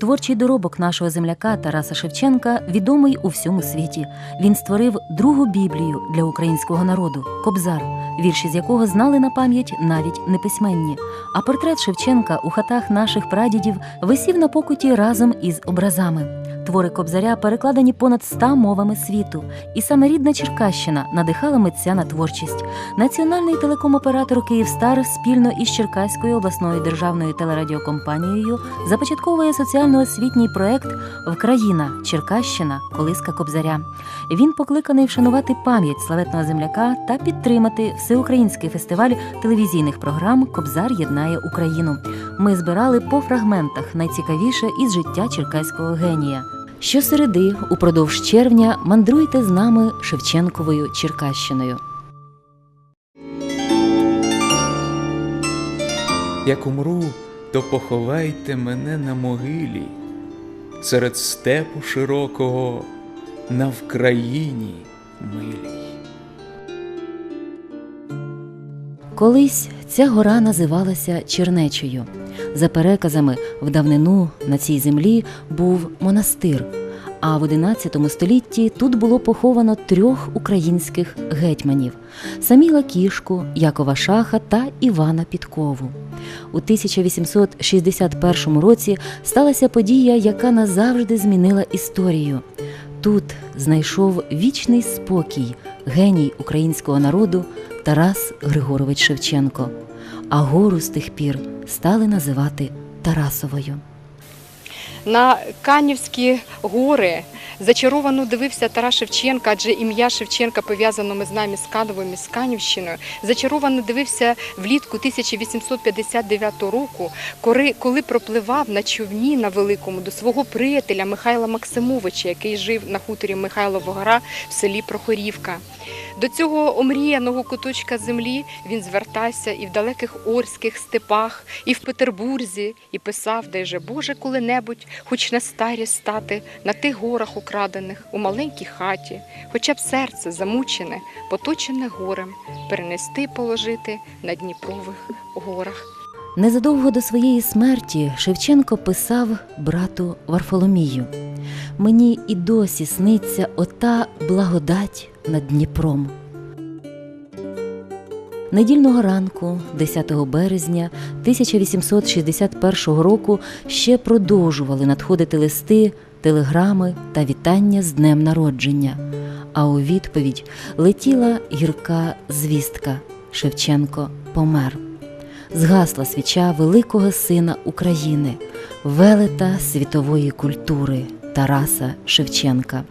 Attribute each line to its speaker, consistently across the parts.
Speaker 1: Творчий доробок нашого земляка Тараса Шевченка відомий у всьому світі. Він створив другу біблію для українського народу Кобзар, вірші з якого знали на пам'ять навіть неписьменні. А портрет Шевченка у хатах наших прадідів висів на покуті разом із образами. Твори Кобзаря перекладені понад ста мовами світу, і саме рідна Черкащина надихала митця на творчість. Національний телекомоператор Київстар спільно із Черкаською обласною державною телерадіокомпанією започатковує соціально-освітній проект Вкраїна Черкащина Колиска Кобзаря. Він покликаний вшанувати пам'ять славетного земляка та підтримати всеукраїнський фестиваль телевізійних програм Кобзар єднає Україну. Ми збирали по фрагментах найцікавіше із життя черкаського генія. Щосереди, упродовж червня, мандруйте з нами Шевченковою Черкащиною.
Speaker 2: Як умру, то поховайте мене на могилі, серед степу широкого, на Вкраїні милій.
Speaker 1: Колись ця гора називалася Чернечою. За переказами, в давнину на цій землі був монастир. А в XI столітті тут було поховано трьох українських гетьманів: Саміла Кішку, Якова Шаха та Івана Підкову. У 1861 році сталася подія, яка назавжди змінила історію. Тут знайшов вічний спокій геній українського народу Тарас Григорович Шевченко, а гору з тих пір стали називати Тарасовою.
Speaker 3: На Канівські гори зачаровано дивився Тарас Шевченка, адже ім'я Шевченка пов'язано ми нами з Кановим і з Канівщиною. Зачаровано дивився влітку 1859 року, коли пропливав на човні на великому до свого приятеля Михайла Максимовича, який жив на хуторі Михайлова гора в селі Прохорівка. До цього омріяного куточка землі він звертався і в далеких Орських степах, і в Петербурзі, і писав, де же Боже коли-небудь, хоч на старість стати, на тих горах украдених, у маленькій хаті, хоча б серце замучене, поточене горем, перенести положити на Дніпрових горах.
Speaker 1: Незадовго до своєї смерті Шевченко писав брату Варфоломію: Мені і досі сниться ота благодать над Дніпром. Недільного ранку, 10 березня 1861 року, ще продовжували надходити листи, телеграми та вітання з днем народження. А у відповідь летіла гірка звістка Шевченко помер згасла свіча великого сина України, велета світової культури Тараса Шевченка.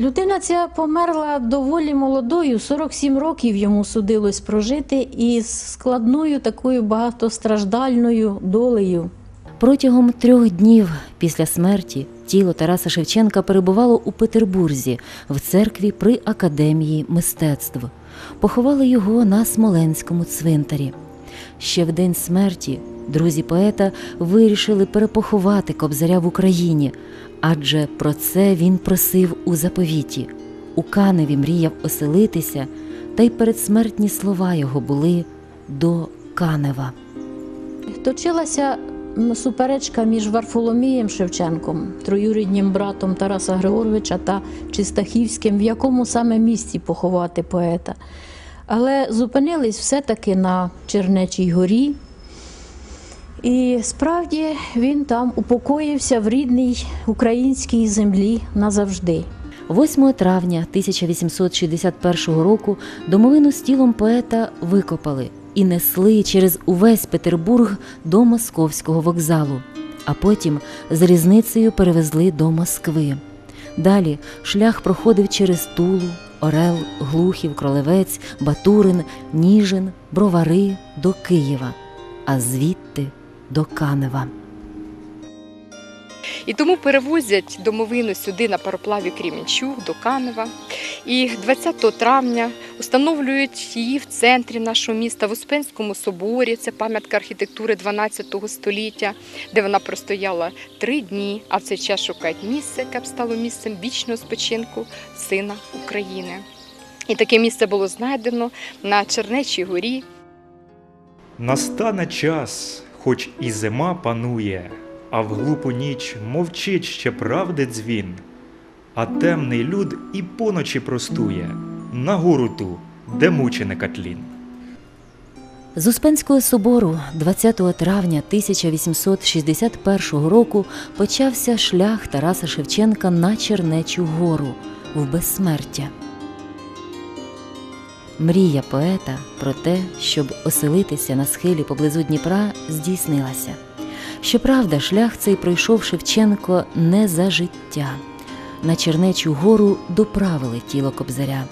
Speaker 4: Людина ця померла доволі молодою, 47 років йому судилось прожити із складною такою багатостраждальною долею.
Speaker 1: Протягом трьох днів після смерті тіло Тараса Шевченка перебувало у Петербурзі в церкві при академії мистецтв. Поховали його на Смоленському цвинтарі. Ще в день смерті друзі поета вирішили перепоховати кобзаря в Україні, адже про це він просив у заповіті. У Каневі мріяв оселитися, та й передсмертні слова його були до Канева.
Speaker 4: Точилася суперечка між Варфоломієм Шевченком, троюріднім братом Тараса Григоровича та Чистахівським, в якому саме місці поховати поета. Але зупинились все-таки на Чернечій горі. І справді він там упокоївся в рідній українській землі назавжди.
Speaker 1: 8 травня 1861 року домовину з тілом поета викопали і несли через увесь Петербург до московського вокзалу, а потім з різницею перевезли до Москви. Далі шлях проходив через Тулу, Орел, Глухів, Кролевець, Батурин, Ніжин, Бровари до Києва, а звідти до Канева.
Speaker 3: І тому перевозять домовину сюди на пароплаві Крімінчук до Канева. І 20 травня встановлюють її в центрі нашого міста в Успенському соборі. Це пам'ятка архітектури 12 століття, де вона простояла три дні. А в цей час шукають місце, яке б стало місцем вічного спочинку сина України. І таке місце було знайдено на Чернечій горі.
Speaker 2: Настане час,
Speaker 5: хоч і зима панує, а в глупу ніч мовчить ще правди дзвін, а темний люд і поночі простує на гору ту, де мученика тлін.
Speaker 1: З Успенського собору 20 травня 1861 року почався шлях Тараса Шевченка на Чернечу гору в безсмертя. Мрія поета про те, щоб оселитися на схилі поблизу Дніпра, здійснилася. Щоправда, шлях цей пройшов Шевченко не за життя. На Чернечу гору доправили тіло кобзаря.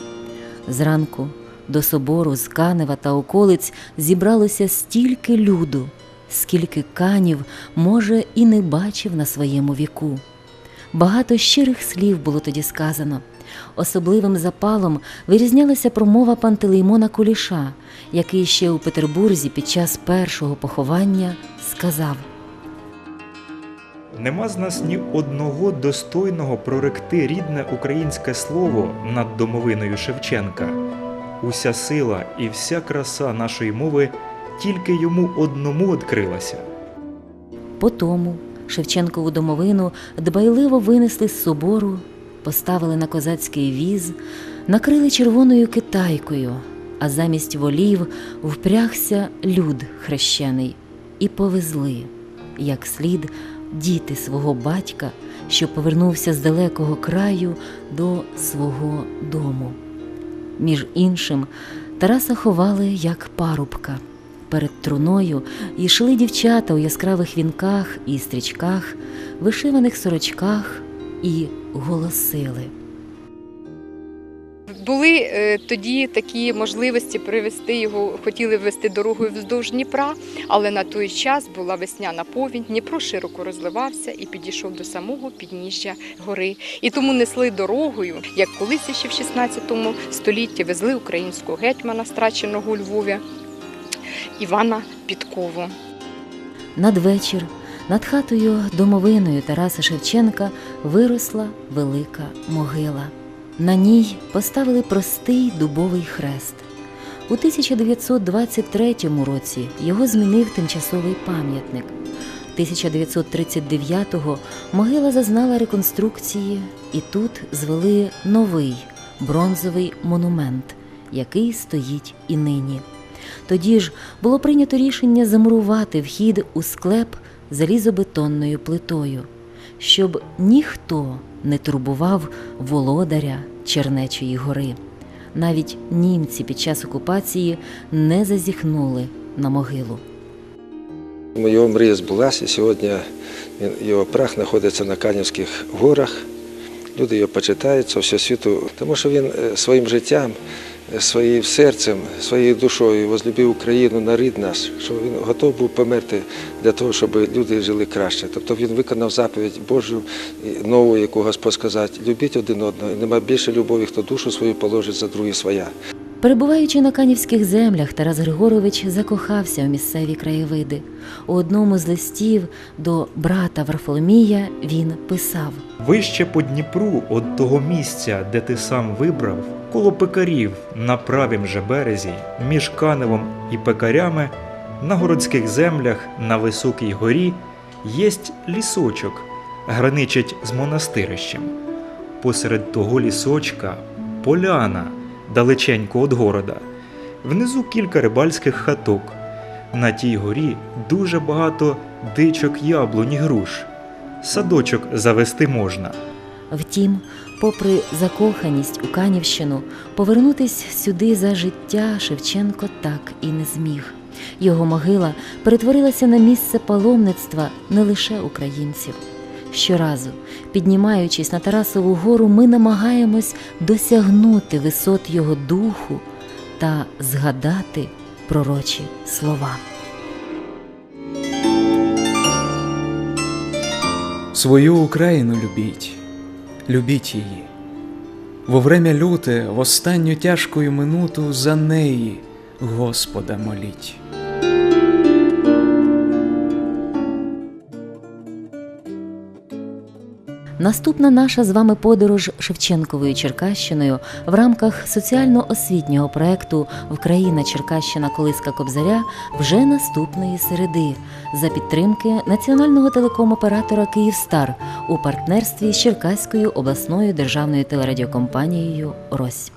Speaker 1: Зранку до собору з Канева та околиць зібралося стільки люду, скільки канів, може, і не бачив на своєму віку. Багато щирих слів було тоді сказано. Особливим запалом вирізнялася промова Пантелеймона Куліша, який ще у Петербурзі під час першого поховання сказав:
Speaker 5: Нема з нас ні одного достойного проректи рідне українське слово над домовиною Шевченка. Уся сила і вся краса нашої мови тільки йому одному відкрилася.
Speaker 1: Потому Шевченкову домовину дбайливо винесли з собору, поставили на козацький віз, накрили червоною китайкою, а замість волів впрягся люд хрещений, і повезли, як слід, діти свого батька, що повернувся з далекого краю до свого дому. Між іншим, Тараса ховали як парубка. Перед труною йшли дівчата у яскравих вінках і стрічках, вишиваних сорочках і голосили.
Speaker 3: Були е, тоді такі можливості привезти його, хотіли ввести дорогою вздовж Дніпра, але на той час була весняна повінь, Дніпро широко розливався і підійшов до самого підніжжя гори. І тому несли дорогою, як колись ще в 16 столітті везли українського гетьмана, страченого у Львові, Івана Підкову.
Speaker 1: Надвечір над хатою домовиною Тараса Шевченка виросла велика могила. На ній поставили простий дубовий хрест. У 1923 році його змінив тимчасовий пам'ятник. 1939-го могила зазнала реконструкції, і тут звели новий бронзовий монумент, який стоїть і нині. Тоді ж було прийнято рішення замурувати вхід у склеп залізобетонною плитою, щоб ніхто не турбував володаря Чернечої гори. Навіть німці під час окупації не зазіхнули на могилу.
Speaker 6: Його мрія збулася. Сьогодні його прах знаходиться на Канівських горах. Люди його почитають з всього світу, тому що він е, своїм життям, своїм серцем, своєю душою возлюбив Україну, нарід наш, що він готов був померти для того, щоб люди жили краще. Тобто він виконав заповідь Божу нову, яку Господь сказав, любіть один одного, і нема більше любові, хто душу свою положить за другі своя.
Speaker 1: Перебуваючи на канівських землях, Тарас Григорович закохався у місцеві краєвиди. У одному з листів до брата Варфоломія він писав:
Speaker 5: Вище по Дніпру от того місця, де ти сам вибрав, коло пекарів на правім же березі, між Каневом і пекарями, на городських землях на високій горі єсть лісочок, граничить з монастирищем. Посеред того лісочка поляна, далеченько від города. Внизу кілька рибальських хаток. На тій горі дуже багато дичок яблунь і груш. Садочок завести можна.
Speaker 1: Втім, попри закоханість у Канівщину, повернутись сюди за життя Шевченко так і не зміг. Його могила перетворилася на місце паломництва не лише українців. Щоразу, піднімаючись на Тарасову гору, ми намагаємось досягнути висот його духу та згадати пророчі слова.
Speaker 2: Свою Україну любіть, любіть її. Во время люте, в останню тяжкою минуту за неї Господа моліть.
Speaker 1: Наступна наша з вами подорож Шевченковою Черкащиною в рамках соціально-освітнього проекту Вкраїна Черкащина Колиска Кобзаря вже наступної середи за підтримки національного телекомоператора Київстар у партнерстві з Черкаською обласною державною телерадіокомпанією Рось.